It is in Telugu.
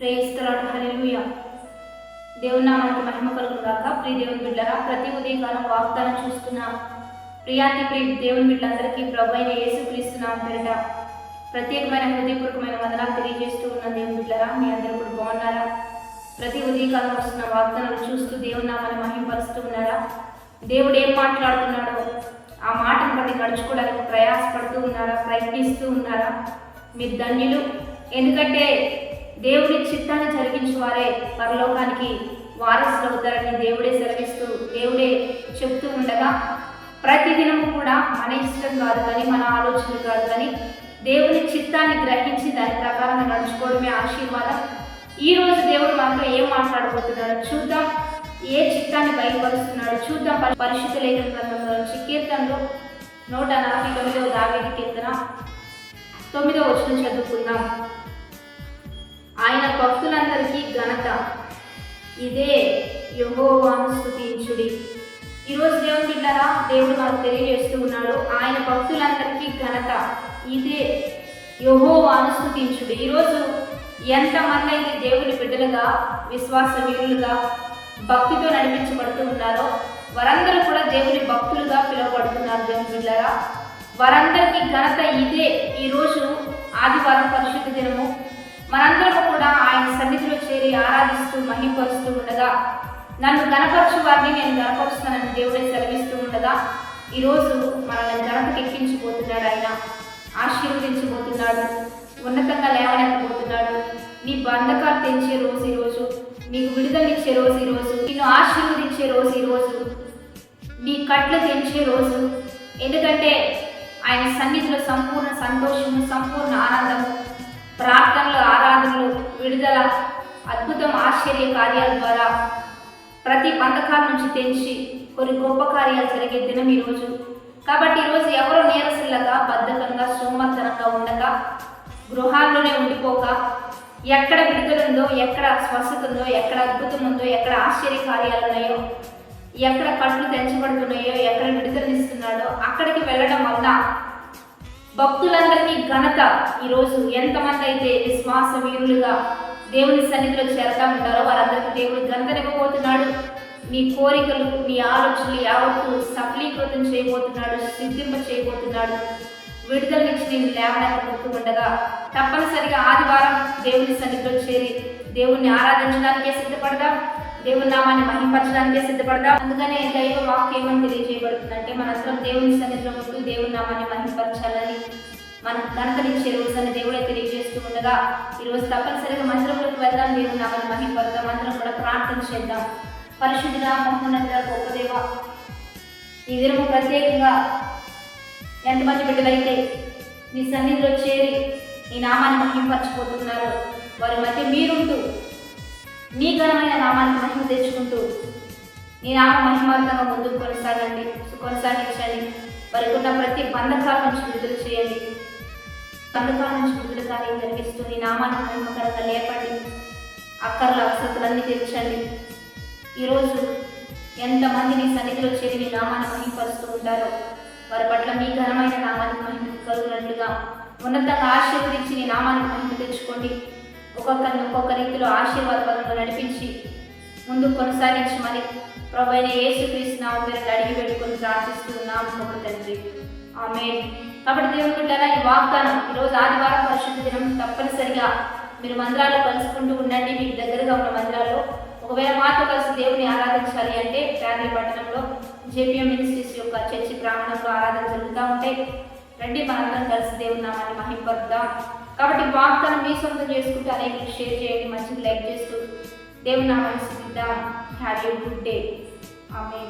ప్రేయిస్తున్నాడు హల్లెలూయా. దేవుని నామానికి మహిమ కలుగును గాక. ప్రియ దేవుని బిడ్డరా ప్రతి ఉదయకాలం వాగ్దానం చూస్తున్నాం. ప్రియాతి ప్రియ దేవుని బిడ్డలందరికీ ప్రభు అయిన యేసు క్రీస్తున్నాం పేరిట ప్రత్యేకమైన హృదయపూర్వకమైన వందనాలు తెలియజేస్తూ ఉన్న దేవుని బిడ్డరా మీ అందరూ ఇప్పుడు బాగున్నారా? ప్రతి ఉదయకాలం వస్తున్న వాగ్దానాలు చూస్తూ దేవుని నామాన్ని మహిమపరుస్తూ ఉన్నారా? దేవుడు ఏం మాట్లాడుతున్నాడో ఆ మాటను బట్టి నడుచుకోవడానికి ప్రయాసపడుతూ ఉన్నారా? ప్రయత్నిస్తూ ఉన్నారా? మీరు ధన్యులు. ఎందుకంటే దేవుడి చిత్తాన్ని జరిగించు వారే పరలోకానికి వారసులు అవుతారని దేవుడే సెలవిస్తూ దేవుడే చెప్తూ ఉండగా ప్రతిదినం కూడా మన ఇష్టం కాదు కానీ మన ఆలోచనలు కాదు కానీ దేవుని చిత్తాన్ని గ్రహించి దాని ప్రకారంగా నడుచుకోవడమే ఆశీర్వాదం. ఈ రోజు దేవుడు మనతో ఏం మాట్లాడబోతున్నాడో చూద్దాం. ఏ చిత్తాన్ని బయలుపరుస్తున్నాడు చూద్దాం. పరి- పరిశుద్ధ లేఖన గ్రంథంలో నుంచి కీర్తనలో నూట నలభై తొమ్మిదవ దావేది కీర్తన. తొమ్మిదవ వచ్చిన చదువుకుందాం. ఆయన భక్తులందరికీ ఘనత. ఇదే యహోవాను స్థుతించుడి ఈరోజు దేవుని బిడ్డారా దేవుడు మనకు తెలియజేస్తూ ఉన్నాడు ఆయన భక్తులందరికీ ఘనత. ఇదే యహోవాను స్తుతించుడి. ఈరోజు ఎంతమంది అయితే దేవుని బిడ్డలుగా విశ్వాస వీరులుగా భక్తితో నడిపించబడుతూ ఉన్నారో వారందరూ కూడా దేవుని భక్తులుగా పిలువబడుతున్నారు దేవుని బిడ్డలారా వారందరికీ ఘనత ఇదే. ఈరోజు ఆదివారం పరిశుద్ధ దినము. మనందరం కూడా ఆయన సన్నిధిలో చేరి ఆరాధిస్తూ మహిపరుస్తూ ఉండగా నన్ను గణపరచు వారిని నేను గణపరుస్తానని దేవుడే సెలవిస్తూ ఉండగా ఈరోజు మనల్ని ఘనతకి ఎక్కించిపోతున్నాడు ఆయన ఆశీర్వదించబోతున్నాడు ఉన్నతంగా లేవనెత్తబోతున్నాడు. నీ బంధకాలు తెంచే రోజు ఈరోజు నీకు విడుదలనిచ్చే రోజు ఈరోజు నిన్ను ఆశీర్వదించే రోజు ఈరోజు నీ కట్లు తెంచే రోజు. ఎందుకంటే ఆయన సన్నిధిలో సంపూర్ణ సంతోషము సంపూర్ణ ఆనందము ప్రార్థనలు ఆరాధనలు విడుదల అద్భుతం ఆశ్చర్య కార్యాల ద్వారా ప్రతి బంధకాల నుంచి తెంచి కొన్ని గొప్ప కార్యాలు జరిగే దినం ఈరోజు కాబట్టి ఈరోజు ఎవరు నీరసల్లగా బద్ధకంగా సోమర్థనంగా ఉండగా గృహాల్లోనే ఉండిపోక ఎక్కడ విడుదల ఉందో ఎక్కడ స్వస్థత ఉందో ఎక్కడ అద్భుతం ఉందో ఎక్కడ ఆశ్చర్య కార్యాలు ఉన్నాయో ఎక్కడ కట్లు తెంచబడుతున్నాయో ఎక్కడ విడుదలనిస్తున్నాడో అక్కడికి వెళ్ళడం వల్ల భక్తులందరికీ ఘనత. ఈరోజు ఎంతమంది అయితే విశ్వాస వీరులుగా దేవుని సన్నిధిలో చేరతా ఉంటారో వారందరికీ దేవుడు ఘనతనివ్వబోతున్నాడు నీ కోరికలు నీ ఆలోచనలు యావత్తు సఫలీకృతం చేయబోతున్నాడు సిద్ధింప చేయబోతున్నాడు. విడుదలనిచ్చి నేను లేవడానికి ఉండగా తప్పనిసరిగా ఆదివారం దేవుని సన్నిధిలో చేరి దేవుణ్ణి ఆరాధించడానికే సిద్ధపడదాం. దేవుని నామాన్ని మహింపరచడానికే సిద్ధపడదాం అందుకనే దైవ వాక్యం ఏమని తెలియజేయబడుతుందంటే అసలు దేవుని సన్నిధిలో ఉంటూ దేవుని నామాన్ని మహింపరచాలని మన ఘనతనిచ్చే రోజు అని దేవుడే తెలియజేస్తూ ఉండగా ఈరోజు తప్పనిసరిగా మందిరంలోకి వెళ్దాం దేవుని నామాన్ని మహింపడతాం అందరం కూడా ప్రార్థన చేద్దాం. పరిశుద్ధుడ మహోన్నత గొప్ప దేవ ఈ దినము ప్రత్యేకంగా ఎంతమంది బిడ్డలైతే మీ సన్నిధిలో చేరి ఈ నామాన్ని మహింపరచిపోతున్నారు వారి మధ్య మీరుంటూ నీ ఘనమైన నామానికి మహిమ తెచ్చుకుంటూ నీ నామ మహిమార్థంగా ముందుకు కొనసాగండి కొనసాగించండి. వారికి ఉన్న ప్రతి బంధకాల నుంచి విడుదల చేయండి. బంధకాల నుంచి విడుదల కార్యం జరిగిస్తూ నీ నామానికి మహిమకరంగా లేపండి. అక్కర్ల వసతులన్నీ తీర్చండి. ఈరోజు ఎంతమంది నీ సన్నిధిలో చేరి నీ నామాన్ని మహిమపరుస్తూ ఉంటారో వారి పట్ల మీ ఘనమైన నామాన్ని మహిమ కలుగునట్లుగా ఉన్నతంగా ఆశీర్వదించి నీ నామానికి మహిమ తెచ్చుకోండి. ఒక్కొక్కరిని ఒక్కొక్క రీతిలో ఆశీర్వాదపరంగా నడిపించి ముందు కొనసాగించమని ప్రభు అయిన యేసుక్రీస్తు పేరు అడిగి పెట్టుకొని ప్రార్థిస్తున్నాము గొప్ప తండ్రి. ఆమె కాబట్టి దేవుని బిడ్డారా ఈ వాగ్దానం ఈరోజు ఆదివారం పరిశుద్ధ దినం తప్పనిసరిగా మీరు మందిరాల్లో కలుసుకుంటూ ఉండండి. మీకు దగ్గరగా ఉన్న మందిరాల్లో ఒకవేళ మాతో కలిసి దేవుని ఆరాధించాలి అంటే ఫ్యామిలీ పట్టణంలో జేపీఎం మినిస్ట్రీస్ యొక్క చర్చి ప్రాంగణంలో ఆరాధన జరుగుతూ ఉంటే రండి మనందరం కలిసి దేవుని నామాన్ని మహింపరుద్దాం. కాబట్టి వాగ్దానం మీ సొంతం చేసుకుంటే అనేక షేర్ చేయండి. మంచిగా లైక్ చేస్తూ దేవుని నామాన్ని స్థిద్దాం హ్యావ్ యూ గుడ్ డే ఆమె